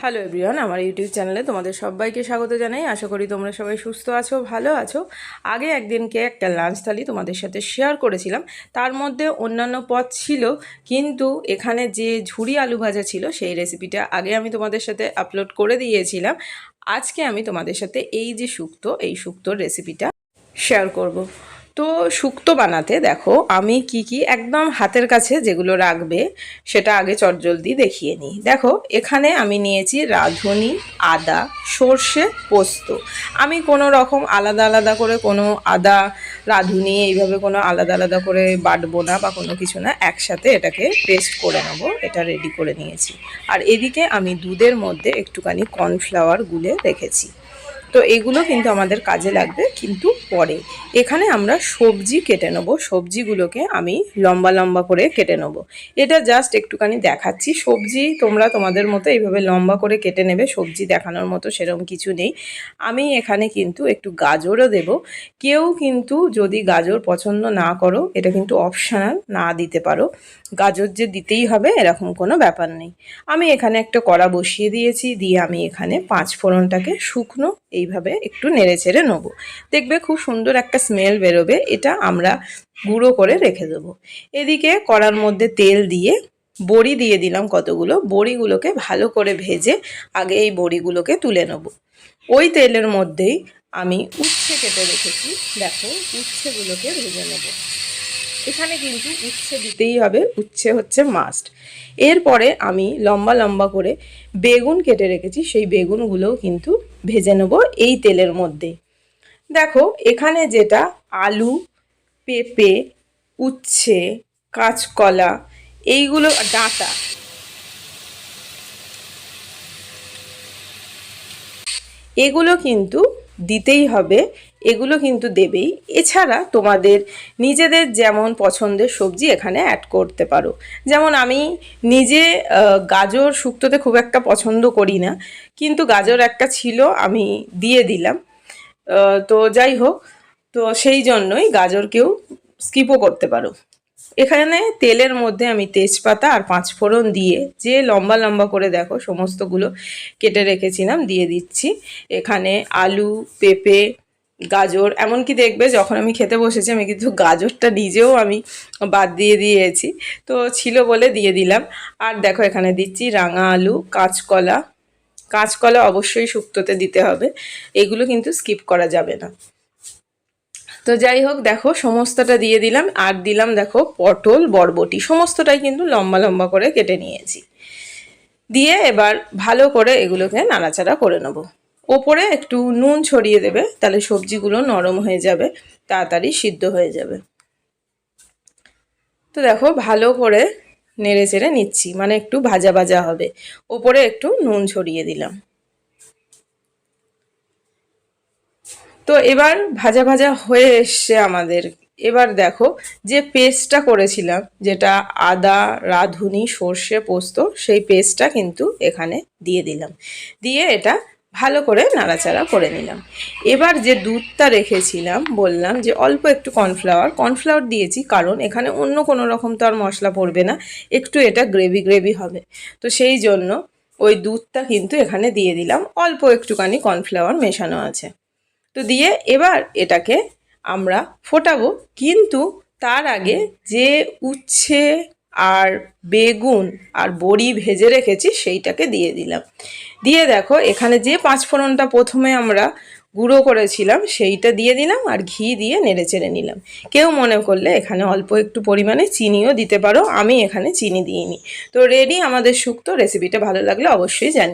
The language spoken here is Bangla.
হ্যালো এভরিওয়ান আমার ইউটিউব চ্যানেলে তোমাদের সবাইকে স্বাগত জানাই। আশা করি তোমরা সবাই সুস্থ আছো, ভালো আছো। আগে একদিনকে একটা লাঞ্চ থালি তোমাদের সাথে শেয়ার করেছিলাম। তার মধ্যে অন্যান্য পদ ছিল, কিন্তু এখানে যে ঝুড়ি আলু ভাজা ছিল, সেই রেসিপিটা আগে আমি তোমাদের সাথে আপলোড করে দিয়েছিলাম। আজকে আমি তোমাদের সাথে এই যে শুক্তো, এই শুক্তোর রেসিপিটা শেয়ার করব। তো শুক্তো বানাতে দেখো, আমি কি কি একদম হাতের কাছে যেগুলো রাখবে, সেটা আগে চটজলদি দেখিয়ে নিই। দেখো, এখানে আমি নিয়েছি রাঁধুনি, আদা, সর্ষে, পোস্ত। আমি কোনো রকম আলাদা আলাদা করে কোনো আদা রাঁধুনি, এইভাবে কোনো আলাদা আলাদা করে বাটবো না বা কোনো কিছু না, একসাথে এটাকে পেস্ট করে নেব, এটা রেডি করে নিয়েছি। আর এদিকে আমি দুধের মধ্যে একটুখানি কর্নফ্লাওয়ার গুলে রেখেছি। তো এগুলো কিন্তু আমাদের কাজে লাগবে কিন্তু পরে। এখানে আমরা সবজি কেটে নেব। সবজিগুলোকে আমি লম্বা লম্বা করে কেটে নেব। এটা জাস্ট একটুখানি দেখাচ্ছি। সবজি তোমরা তোমাদের মতো এইভাবে লম্বা করে কেটে নেবে। সবজি দেখানোর মতো সেরকম কিছু নেই। আমি এখানে কিন্তু একটু গাজরও দেব। কেউ কিন্তু যদি গাজর পছন্দ না করো, এটা কিন্তু অপশনাল না দিতে পারো। গাজর যে দিতেই হবে, এরকম কোনো ব্যাপার নেই। আমি এখানে একটা কড়া বসিয়ে দিয়েছি। দিয়ে আমি এখানে পাঁচ ফোড়নটাকে শুকনো এইভাবে একটু নেড়ে ছেড়ে নেব। দেখবে খুব সুন্দর একটা স্মেল বেরোবে, এটা আমরা গুঁড়ো করে রেখে দেবো। এদিকে কড়ার মধ্যে তেল দিয়ে বড়ি দিয়ে দিলাম কতগুলো, বড়িগুলোকে ভালো করে ভেজে আগে এই বড়িগুলোকে তুলে নেব। ওই তেলের মধ্যেই আমি উচ্ছে কেটে রেখেছি, দেখো উচ্ছেগুলোকে ভেজে নেব। এখানে কিন্তু উচ্ছে দিতেই হবে, উচ্ছে হচ্ছে মাস্ট এরপরে আমি লম্বা লম্বা করে বেগুন কেটে রেখেছি, সেই বেগুনগুলোও কিন্তু ভেজে নেব এই তেলের মধ্যে। দেখো, এখানে যেটা আলু, পেঁপে, উচ্ছে, কাঁচকলা, এইগুলো ডাঁটা। এগুলো কিন্তু দিতেই হবে, এগুলো কিন্তু দেবেই। এছাড়া তোমাদের নিজেদের যেমন পছন্দের সবজি এখানে অ্যাড করতে পারো। যেমন আমি নিজে গাজর শুক্তোতে খুব একটা পছন্দ করি না, কিন্তু গাজর একটা ছিল, আমি দিয়ে দিলাম। তো যাই হোক, তো সেই জন্যই গাজরকেও স্কিপও করতে পারো। এখানে তেলের মধ্যে আমি তেজপাতা আর পাঁচ ফোড়ন দিয়ে যে লম্বা লম্বা করে দেখো সমস্তগুলো কেটে রেখেছিলাম, দিয়ে দিচ্ছি। এখানে আলু, পেঁপে, গাজর, এমনকি দেখবে যখন আমি খেতে বসেছি আমি কিন্তু গাজরটা নিজেও আমি বাদ দিয়ে দিয়েছি। তো ছিল বলে দিয়ে দিলাম। আর দেখো এখানে দিচ্ছি রাঙা আলু, কাঁচকলা। কাঁচকলা অবশ্যই শুক্তোতে দিতে হবে। এগুলো কিন্তু স্কিপ করা যাবে না। তো যাই হোক, দেখো সমস্তটা দিয়ে দিলাম। আর দিলাম দেখো পটল, বরবটি, সমস্তটাই কিন্তু লম্বা লম্বা করে কেটে নিয়েছি। দিয়ে এবার ভালো করে এগুলোকে নাড়াচাড়া করে নেব। ওপরে একটু নুন ছড়িয়ে দেবে, তাহলে সবজিগুলো নরম হয়ে যাবে, তাড়াতাড়ি সিদ্ধ হয়ে যাবে। তো দেখো ভালো করে নেড়ে চেড়ে নিচ্ছি মানে একটু ভাজা ভাজা হবে। ওপরে একটু নুন ছড়িয়ে দিলাম। তো এবার ভাজা ভাজা হয়ে এসছে আমাদের। এবার দেখো যে পেস্টটা করেছিলাম, যেটা আদা, রাঁধুনি, সর্ষে, পোস্ত, সেই পেস্টটা কিন্তু এখানে দিয়ে দিলাম। দিয়ে এটা ভালো করে নাড়াচাড়া করে নিলাম। এবার যে দুধটা রেখেছিলাম, বললাম যে অল্প একটু কর্নফ্লাওয়ার। কর্নফ্লাওয়ার দিয়েছি কারণ এখানে অন্য কোনো রকম তো আর মশলা পড়বে না, একটু এটা গ্রেভি গ্রেভি হবে। তো সেই জন্য ওই দুধটা কিন্তু এখানে দিয়ে দিলাম। অল্প একটুখানি কর্নফ্লাওয়ার মেশানো আছে। তো দিয়ে এবার এটাকে আমরা ফোটাবো। কিন্তু তার আগে যে উচ্ছে আর বেগুন আর বড়ি ভেজে রেখেছি সেইটাকে দিয়ে দিলাম। দিয়ে দেখো, এখানে যে পাঁচফোড়নটা প্রথমে আমরা গুঁড়ো করেছিলাম সেইটা দিয়ে দিলাম আর ঘি দিয়ে নেড়ে চেড়ে নিলাম। কেউ মনে করলে এখানে অল্প একটু পরিমাণে চিনিও দিতে পারো, আমি এখানে চিনি দিইনি। তো রেডি আমাদের শুক্তো রেসিপিটা ভালো লাগলে অবশ্যই জানি।